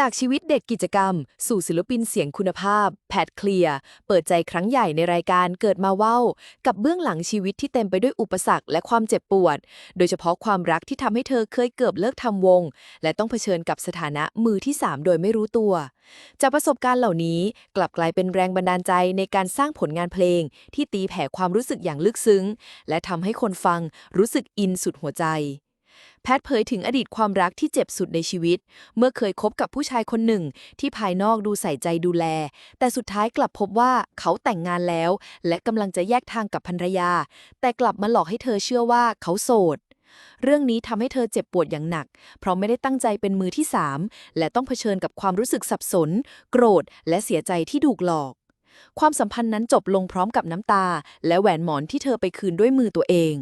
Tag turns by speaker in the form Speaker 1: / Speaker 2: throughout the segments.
Speaker 1: จากชีวิตเด็กกิจกรรม สู่ศิลปินเสียงคุณภาพ แพทเคลียร์ เปิดใจครั้งใหญ่ในรายการเกิดมาเว้า กับเบื้องหลังชีวิตที่เต็มไปด้วยอุปสรรคและความเจ็บปวด โดยเฉพาะความรักที่ทำให้เธอเคยเกือบเลิกทำวง และต้องเผชิญกับสถานะมือที่ 3 โดยไม่รู้ตัว จากประสบการณ์เหล่านี้กลับกลายเป็นแรงบันดาลใจในการสร้างผลงานเพลง ที่ตีแผ่ความรู้สึกอย่างลึกซึ้ง และทำให้คนฟังรู้สึกอินสุดหัวใจ แพทย์เผยถึงอดีตความรักที่เจ็บสุดในชีวิต เมื่อเคยคบกับผู้ชายคนหนึ่ง ที่ภายนอกดูใส่ใจดูแล แต่สุดท้ายกลับพบว่าเขาแต่งงานแล้ว และกำลังจะแยกทางกับภรรยา แต่กลับมาหลอกให้เธอเชื่อว่าเขาโสดเรื่องนี้ทำให้เธอเจ็บปวดอย่างหนัก เพราะไม่ได้ตั้งใจเป็นมือที่สามและต้องเผชิญกับความรู้สึกสับสน โกรธ และเสียใจที่ถูกหลอก ความสัมพันธ์นั้นจบลงพร้อมกับน้ำตา และแหวนหมอนที่เธอไปคืนด้วยมือตัวเอง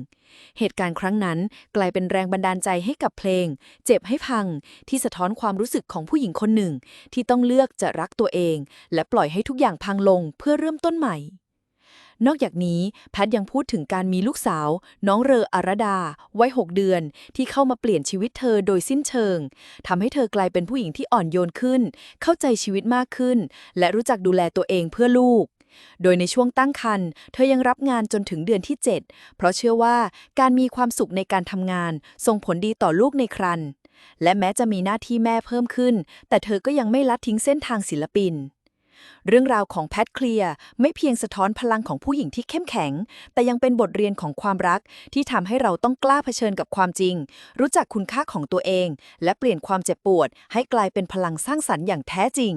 Speaker 1: เหตุการณ์ครั้งนั้นกลายเป็นแรงบันดาลใจให้กับเพลง เจ็บให้พัง ที่สะท้อนความรู้สึกของผู้หญิงคนหนึ่ง ที่ต้องเลือกจะรักตัวเอง และปล่อยให้ทุกอย่างพังลงเพื่อเริ่มต้นใหม่ นอกจากนี้แพทยังพูดถึงการมีลูกสาว น้องเรออารดา วัยหกเดือน ที่เข้ามาเปลี่ยนชีวิตเธอโดยสิ้นเชิงทำให้เธอกลายเป็นผู้หญิงที่อ่อนโยนขึ้น เข้าใจชีวิตมากขึ้น และรู้จักดูแลตัวเองเพื่อลูก โดยในช่วงตั้งครรภ์เธอยังรับงานจนถึงเดือนที่ 7 เพราะเชื่อว่าการมีความสุขในการทำงานส่งผลดีต่อลูกในครรภ์และแม้จะมีหน้าที่แม่เพิ่มขึ้น แต่เธอก็ยังไม่ละทิ้งเส้นทางศิลปิน เรื่องราวของแพทเคลียร์ไม่เพียงสะท้อนพลังของผู้หญิงที่เข้มแข็ง แต่ยังเป็นบทเรียนของความรักที่ทำให้เราต้องกล้าเผชิญกับความจริง รู้จักคุณค่าของตัวเอง และเปลี่ยนความเจ็บปวด ให้กลายเป็นพลังสร้างสรรค์อย่างแท้จริง